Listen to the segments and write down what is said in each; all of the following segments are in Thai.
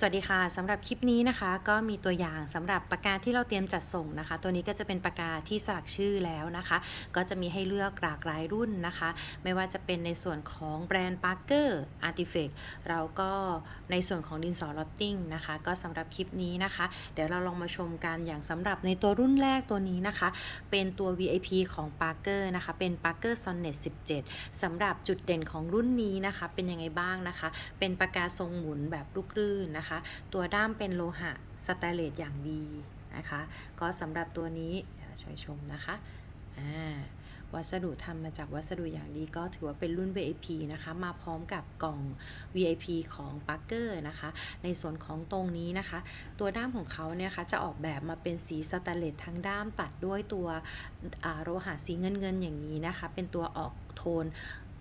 สวัสดีค่ะสำหรับคลิปนี้นะคะ ก็มีตัวอย่างสำหรับปากกาที่เราเตรียมจัดส่งนะคะ ตัวนี้ก็จะเป็นปากกาที่สลักชื่อแล้วนะคะ ก็จะมีให้เลือกหลากหลายรุ่นนะคะ ไม่ว่าจะเป็นในส่วนของแบรนด์ Parker Artifact เราก็ในส่วนของดินสอลอตติ้งนะคะ ก็สำหรับคลิปนี้นะคะ เดี๋ยวเราลองมาชมกันอย่างสำหรับในตัวรุ่นแรกตัวนี้นะคะ เป็นตัว VIP ของ Parker นะคะ เป็น Parker Sonnet 17สำหรับจุดเด่นของรุ่นนี้นะคะ เป็นยังไงบ้างนะคะ เป็นปากกาทรงหมุนแบบลูกลื่นนะคะตัวด้ามเป็นโลหะสแตเลสอย่างดีนะคะ ก็สำหรับตัวนี้ช่วยชมนะคะวัสดุทำมาจากวัสดุอย่างดีก็ถือว่าเป็นรุ่น VIP นะคะ มาพร้อมกับกล่อง VIP ของ Parker นะคะ ในส่วนของตรงนี้นะคะ ตัวด้ามของเขาเนี่ยะคะจะออกแบบมาเป็นสีสแตนเลสทั้งด้ามตัดด้วยตัวโลหะสีเงินเงินๆอย่างนี้นะคะ เป็นตัวออกโทน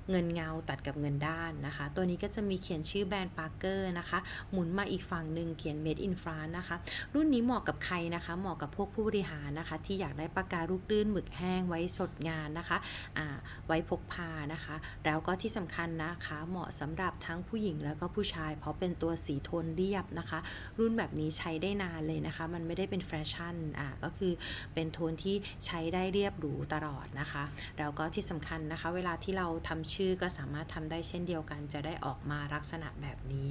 เงินเงาตัดกับเงินด้านนะคะ ตัวนี้ก็จะมีเขียนชื่อแบรนด์ Parker นะคะ หมุนมาอีกฝั่งหนึ่งเขียน Made in France นะคะ รุ่นนี้เหมาะกับใครนะคะ เหมาะกับพวกผู้บริหารนะคะ ที่อยากได้ปากกาลูกลื่นหมึกแห้งไว้สดงานนะคะอ่าไว้พกพานะคะ แล้วก็ที่สำคัญนะคะ เหมาะสำหรับทั้งผู้หญิงแล้วก็ผู้ชาย เพราะเป็นตัวสีโทนเรียบนะคะ รุ่นแบบนี้ใช้ได้นานเลยนะคะ มันไม่ได้เป็นแฟชั่นอ่าก็คือเป็นโทนที่ใช้ได้เรียบหรูตลอดนะคะ แล้วก็ที่สำคัญนะคะ เวลาที่เราทำชื่ชื่อก็สามารถทำได้เช่นเดียวกัน จะได้ออกมาลักษณะแบบนี้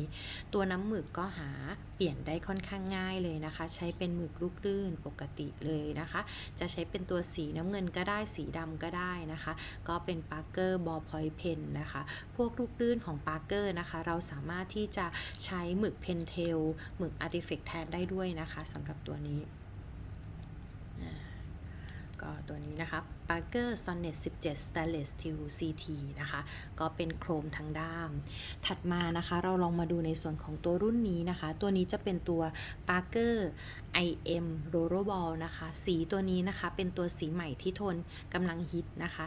ตัวน้ำหมึกก็หาเปลี่ยนได้ค่อนข้างง่ายเลยนะคะ ใช้เป็นหมึกลูกลื่นปกติเลยนะคะ จะใช้เป็นตัวสีน้ำเงินก็ได้สีดำก็ได้นะคะ ก็เป็นปาร์เกอร์บอลพอยเพนนะคะ พวกลูกลื่นของปาร์เกอร์นะคะ เราสามารถที่จะใช้หมึกเพนเทลหมึกอาร์ติเฟกแทนได้ด้วยนะคะสำหรับตัวนี้ ก็ตัวนี้นะคะ Parker Sonnet 17 Stainless Steel CT นะคะ ก็เป็นโครมทั้งด้าม ถัดมานะคะเราลองมาดูในส่วนของตัวรุ่นนี้นะคะ ตัวนี้จะเป็นตัว Parker IM Rollerball นะคะ สีตัวนี้นะคะ เป็นตัวสีใหม่ที่ทนกำลังฮิตนะคะ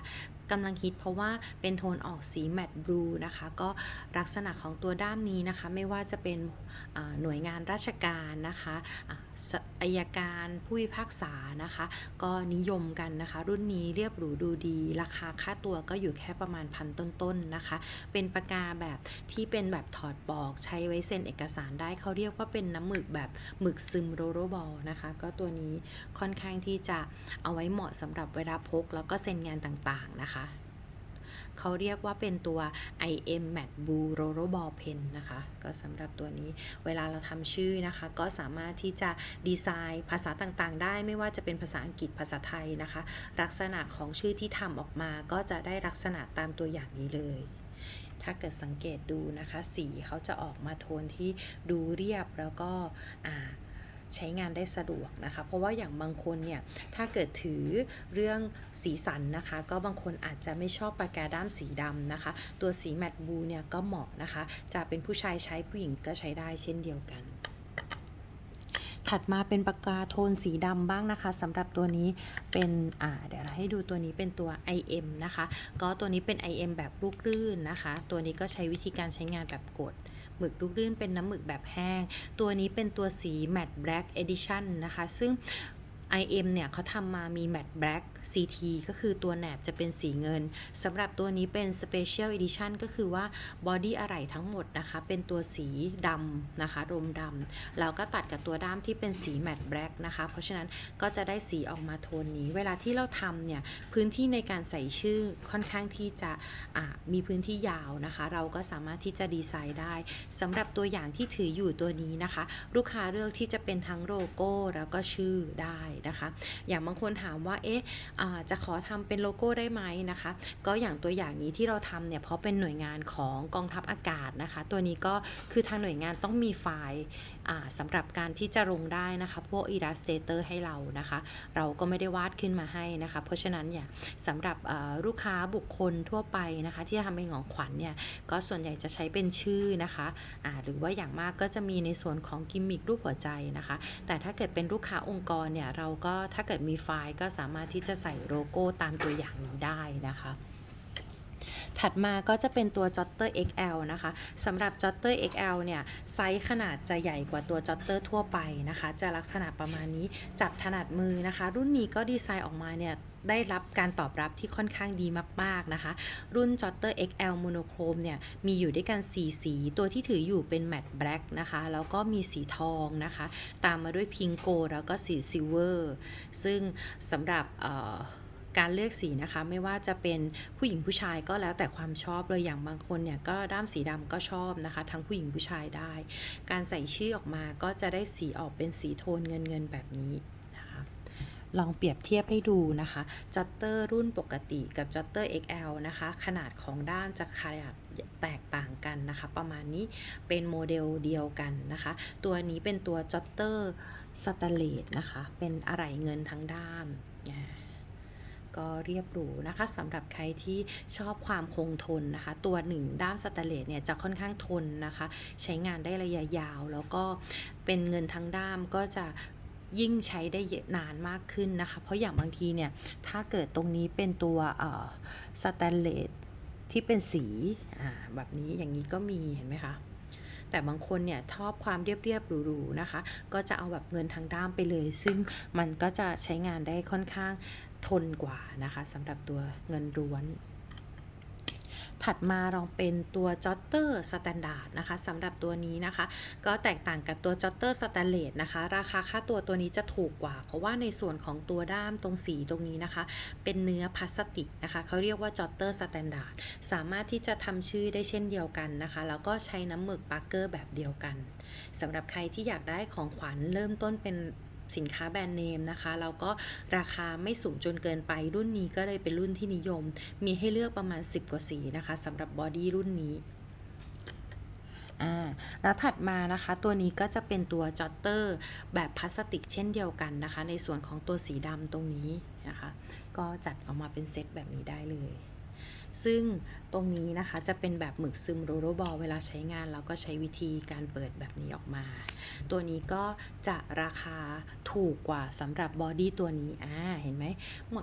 กำลังฮิตเพราะว่าเป็นโทนออกสีแมตต์บลูนะคะ ก็ลักษณะของตัวด้ามนี้นะคะ ไม่ว่าจะเป็นหน่วยงานราชการนะคะอายการผู้พิพากษานะคะ ก็นิยมกันนะคะ รุ่นนี้เรียบหรูดูดี ราคาค่าตัวก็อยู่แค่ประมาณพันต้นๆนะคะ เป็นปากกาแบบที่เป็นแบบถอดปอกใช้ไว้เซ็นเอกสารได้เขาเรียกว่าเป็นน้ำหมึกแบบหมึกซึมโรโรบอลนะคะ ก็ตัวนี้ค่อนข้างที่จะเอาไว้เหมาะสำหรับเวลาพก แล้วก็เซ็นงานต่างๆนะคะเขาเรียกว่าเป็นตัว IM Matte Blue Rollerball Pen นะคะ ก็สำหรับตัวนี้เวลาเราทำชื่อนะคะ ก็สามารถที่จะดีไซน์ภาษาต่างๆ ได้ไม่ว่าจะเป็นภาษาอังกฤษภาษาไทยนะคะ ลักษณะของชื่อที่ทำออกมาก็จะได้ลักษณะตามตัวอย่างนี้เลย ถ้าเกิดสังเกตดูนะคะ สีเขาจะออกมาโทนที่ดูเรียบแล้วก็อ่า ใช้งานได้สะดวกนะคะ เพราะว่าอย่างบางคนเนี่ยถ้าเกิดถือเรื่องสีสันนะคะ ก็บางคนอาจจะไม่ชอบปากกาด้ามสีดำนะคะ ตัวสีแมตต์บลูเนี่ยก็เหมาะนะคะ จะเป็นผู้ชายใช้ผู้หญิงก็ใช้ได้เช่นเดียวกันถัดมาเป็นปากกาโทนสีดำบ้างนะคะสำหรับตัวนี้เป็นอ่าเดี๋ยวเราให้ดูตัวนี้เป็นตัว IM นะคะ ก็ตัวนี้เป็น IM แบบลูกลื่นนะคะ ตัวนี้ก็ใช้วิธีการใช้งานแบบกด หมึกลูกลื่นเป็นน้ำหมึกแบบแห้ง ตัวนี้เป็นตัวสี Matte Black Edition นะคะ ซึ่ง IM เนี่ยเขาทำมามี Matte Black CT ก็คือตัวแหนบจะเป็นสีเงินสำหรับตัวนี้เป็น Special Edition ก็คือว่าบอดี้อะไหล่ทั้งหมดนะคะ เป็นตัวสีดำนะคะรมดำแล้วก็ตัดกับตัวด้ามที่เป็นสี Matte Black นะคะ เพราะฉะนั้นก็จะได้สีออกมาโทนนี้ เวลาที่เราทำเนี่ย พื้นที่ในการใส่ชื่อค่อนข้างที่จะอ่ามีพื้นที่ยาวนะคะ เราก็สามารถที่จะดีไซน์ได้สำหรับตัวอย่างที่ถืออยู่ตัวนี้นะคะ ลูกค้าเลือกที่จะเป็นทั้งโลโก้แล้วก็ชื่อได้นะคะ อย่างบางคนถามว่าเอ๊ะจะขอทำเป็นโลโก้ได้ไหมนะคะ ก็อย่างตัวอย่างนี้ที่เราทำเนี่ยเพราะเป็นหน่วยงานของกองทัพอากาศนะคะ ตัวนี้ก็คือทางหน่วยงานต้องมีไฟล์อ่าสำหรับการที่จะลงได้นะคะพวก Illustrator ให้เรานะคะ เราก็ไม่ได้วาดขึ้นมาให้นะคะ เพราะฉะนั้นเนี่ยสำหรับลูกค้าบุคคลทั่วไปนะคะ ที่จะทำเป็นของขวัญเนี่ยก็ส่วนใหญ่จะใช้เป็นชื่อนะคะอ่าหรือว่าอย่างมากก็จะมีในส่วนของกิมมิครูปหัวใจนะคะ แต่ถ้าเกิดเป็นลูกค้าองค์กรเนี่ยเราก็ถ้าเกิดมีไฟล์ก็สามารถที่จะใส่โลโก้ตามตัวอย่างนี้ได้นะคะ ถัดมาก็จะเป็นตัว Jotter XL นะคะสำหรับ Jotter XL เนี่ยไซส์ขนาดจะใหญ่กว่าตัว Jotter ทั่วไปนะคะ จะลักษณะประมาณนี้จับถนัดมือนะคะ รุ่นนี้ก็ดีไซน์ออกมาเนี่ยได้รับการตอบรับที่ค่อนข้างดีมาก ๆ นะคะ รุ่น Jotter XL Monochrome เนี่ย มีอยู่ด้วยกัน 4 สี ตัวที่ถืออยู่เป็น Matte Black นะคะ แล้วก็มีสีทองนะคะ ตามมาด้วย Pink Gold แล้วก็สี Silver ซึ่งสำหรับเอ่อ การเลือกสีนะคะ ไม่ว่าจะเป็นผู้หญิงผู้ชายก็แล้วแต่ความชอบเลยอย่างบางคนเนี่ยก็ด้ามสีดำก็ชอบนะคะ ทั้งผู้หญิงผู้ชายได้ การใส่ชื่อออกมาก็จะได้สีออกเป็นสีโทนเงินเงินแบบนี้นะคะลองเปรียบเทียบให้ดูนะคะจัตเตอร์รุ่นปกติกับจัตเตอร์ XL นะคะ ขนาดของด้ามจะขนาดแตกต่างกันนะคะ ประมาณนี้เป็นโมเดลเดียวกันนะคะ ตัวนี้เป็นตัวจัตเตอร์สแตเลสนะคะ เป็นอะไหล่เงินทั้งด้าม ก็เรียบหรูนะคะสำหรับใครที่ชอบความคงทนนะคะ ตัวหนึ่งด้ามสแตนเลสเนี่ยจะค่อนข้างทนนะคะ ใช้งานได้ระยะยาว แล้วก็เป็นเงินทั้งด้ามก็จะยิ่งใช้ได้นานมากขึ้นนะคะ เพราะอย่างบางทีเนี่ย ถ้าเกิดตรงนี้เป็นตัวสแตนเลสที่เป็นสีแบบนี้อย่างนี้ก็มีเห็นไหมคะแต่บางคนเนี่ยชอบความเรียบๆหรูๆนะคะ ก็จะเอาแบบเงินทางด้ามไปเลย ซึ่งมันก็จะใช้งานได้ค่อนข้าง ทนกว่านะคะสำหรับตัวเงินล้วน ถัดมาลองเป็นตัว Jotter Standard นะคะสำหรับตัวนี้นะคะ ก็แตกต่างกับตัว Jotter Stainless นะคะ ราคาค่าตัวตัวนี้จะถูกกว่า เพราะว่าในส่วนของตัวด้ามตรงสีตรงนี้นะคะ เป็นเนื้อพลาสติกนะคะเขาเรียกว่า Jotter Standard สามารถที่จะทำชื่อได้เช่นเดียวกันนะคะ แล้วก็ใช้น้ำหมึกปาร์เกอร์แบบเดียวกันสำหรับใครที่อยากได้ของขวัญเริ่มต้นเป็น สินค้าแบรนด์เนมนะคะแล้วก็ราคาไม่สูงจนเกินไป รุ่นนี้ก็เลยเป็นรุ่นที่นิยม มีให้เลือกประมาณ 10 กว่าสีนะคะสำหรับบอดี้รุ่นนี้อ่าแล้วถัดมานะคะตัวนี้ก็จะเป็นตัวจอตเตอร์แบบพลาสติกเช่นเดียวกันนะคะ ในส่วนของตัวสีดำตรงนี้นะคะ ก็จัดออกมาเป็นเซตแบบนี้ได้เลย ซึ่งตรงนี้นะคะจะเป็นแบบหมึกซึมโรโรบอลเวลาใช้งานเราก็ใช้วิธีการเปิดแบบนี้ออกมา ตัวนี้ก็จะราคาถูกกว่าสำหรับบอดี้ตัวนี้อ่าเห็นไหม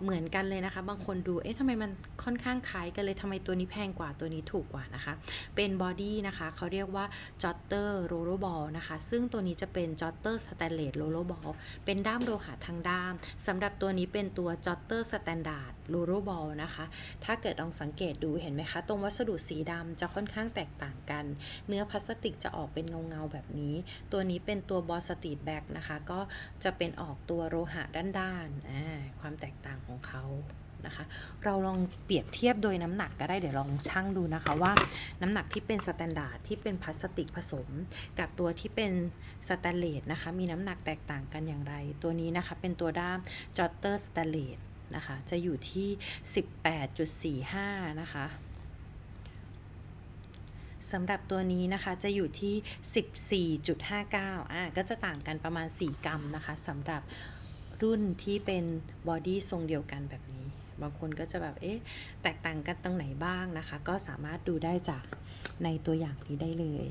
เหมือนกันเลยนะคะ บางคนดูเอ๊ะทำไมมันค่อนข้างคล้ายกันเลยทำไมตัวนี้แพงกว่าตัวนี้ถูกกว่านะคะ เป็นบอดี้นะคะเขาเรียกว่า Jotter r o l l e r Ball นะคะ ซึ่งตัวนี้จะเป็น Jotter Stainless r o l l e r Ball เป็นด้ามโลหะทั้งด้ามสำหรับตัวนี้เป็นตัว Jotter Standard r o l l e r Ball นะคะ ถ้าเกิดลองสังเกตดูเห็นไหมคะ ตรงวัสดุสีดำจะค่อนข้างแตกต่างกัน เนื้อพลาสติกจะออกเป็นเงาๆแบบนี้ ตัวนี้เป็นตัวบอสตีดแบ็กนะคะ ก็จะเป็นออกตัวโลหะด้านๆความแตกต่างของเขานะคะเราลองเปรียบเทียบโดยน้ำหนักก็ได้เดี๋ยวลองชั่งดูนะคะว่าน้ำหนักที่เป็นสแตนดาร์ดที่เป็นพลาสติกผสม กับตัวที่เป็นสแตนเลสนะคะมีน้ำหนักแตกต่างกันอย่างไร ตัวนี้นะคะเป็นตัวด้ามจอตเตอร์สแตนเลส นะคะ จะอยู่ที่ 18.45 นะคะสำหรับตัวนี้นะคะจะอยู่ที่ 14.59อ่าก็จะต่างกันประมาณ 4 กรัมนะคะสำหรับรุ่นที่เป็นบอดี้ทรงเดียวกันแบบนี้ บางคนก็จะแบบ เอ๊ะ แตกต่างกันตรงไหนบ้างนะคะ ก็สามารถดูได้จากในตัวอย่างนี้ได้เลย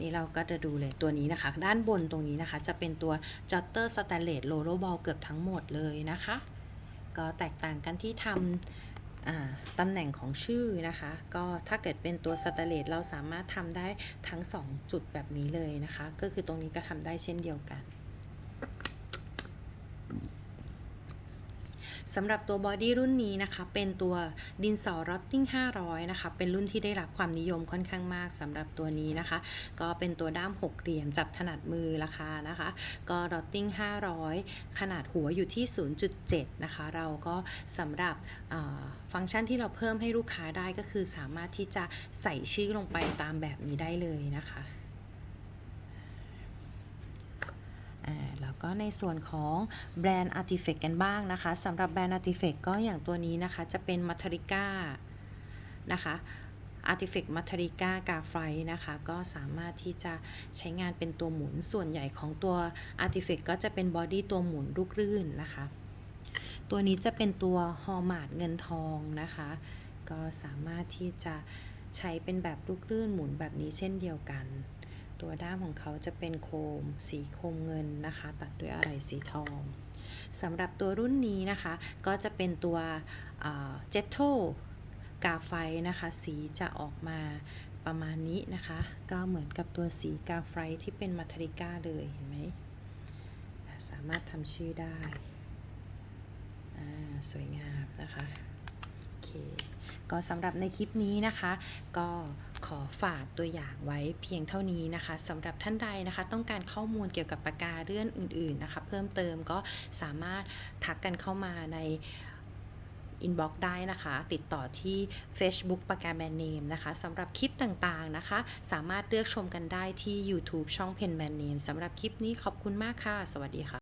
นี่เราก็จะดูเลยตัวนี้นะคะ ด้านบนตรงนี้นะคะ จะเป็นตัว Jotter Stainless r o l l e r Ball เกือบทั้งหมดเลยนะคะ ก็แตกต่างกันที่ทำตำแหน่งของชื่อนะคะ ก็ถ้าเกิดเป็นตัวสแตเลสเราสามารถทำได้ทั้ง 2 จุดแบบนี้เลยนะคะ ก็คือตรงนี้ก็ทำได้เช่นเดียวกัน สำหรับตัวบอดี้รุ่นนี้นะคะเป็นตัวดินสอ Rotting 500นะคะเป็นรุ่นที่ได้รับความนิยมค่อนข้างมากสำหรับตัวนี้นะคะ ก็เป็นตัวด้ามหกเหลี่ยมจับถนัดมือราคานะคะ ก็ Rotting 500 ขนาดหัวอยู่ที่ 0.7 นะคะ เราก็สำหรับฟังก์ชันที่เราเพิ่มให้ลูกค้าได้ก็คือสามารถที่จะใส่ชื่อลงไปตามแบบนี้ได้เลยนะคะ อ่าแล้ว ก็ในส่วนของแบรนด์ Artifact กันบ้างนะคะสำหรับแบรนด์ Artifact ก็อย่างตัวนี้นะคะ จะเป็น m a t e r i c a นะคะ Artifact m a t e r i c a กาไฟนะคะ ก็สามารถที่จะใช้งานเป็นตัวหมุนส่วนใหญ่ของตัว Artifact ก็จะเป็นบอดี้ตัวหมุนลูกรื่นนะคะ ตัวนี้จะเป็นตัวฮอมาดเงินทองนะคะ ก็สามารถที่จะใช้เป็นแบบลูกรื่นหมุนแบบนี้เช่นเดียวกัน ตัวด้ามของเขาจะเป็นโคม สีโคมเงินนะคะ ตัดด้วยอะไรสีทองสำหรับตัวรุ่นนี้นะคะ ก็จะเป็นตัวเจ t โ o กาไฟนะคะ สีจะออกมาประมาณนี้นะคะ ก็เหมือนกับตัวสีกาไฟที่เป็นมาทริก้าเลยเห็นไหมสามารถทำชื่อได้ สวยงามนะคะ เค ก็สำหรับในคลิปนี้นะคะ ก็ขอฝากตัวอย่างไว้เพียงเท่านี้นะคะสำหรับท่านใดนะคะ ต้องการข้อมูลเกี่ยวกับปากกาเลื่อนอื่น ๆนะคะ เพิ่มเติมก็สามารถทักกันเข้ามาในอินบ็อกได้นะคะ ติดต่อที่ Facebook ปากกาแบรนด์เนมนะคะสำหรับคลิปต่างๆนะคะ สามารถเลือกชมกันได้ที่ YouTube ช่องเพนแบรนด์เนมสำหรับคลิปนี้ขอบคุณมากค่ะ สวัสดีค่ะ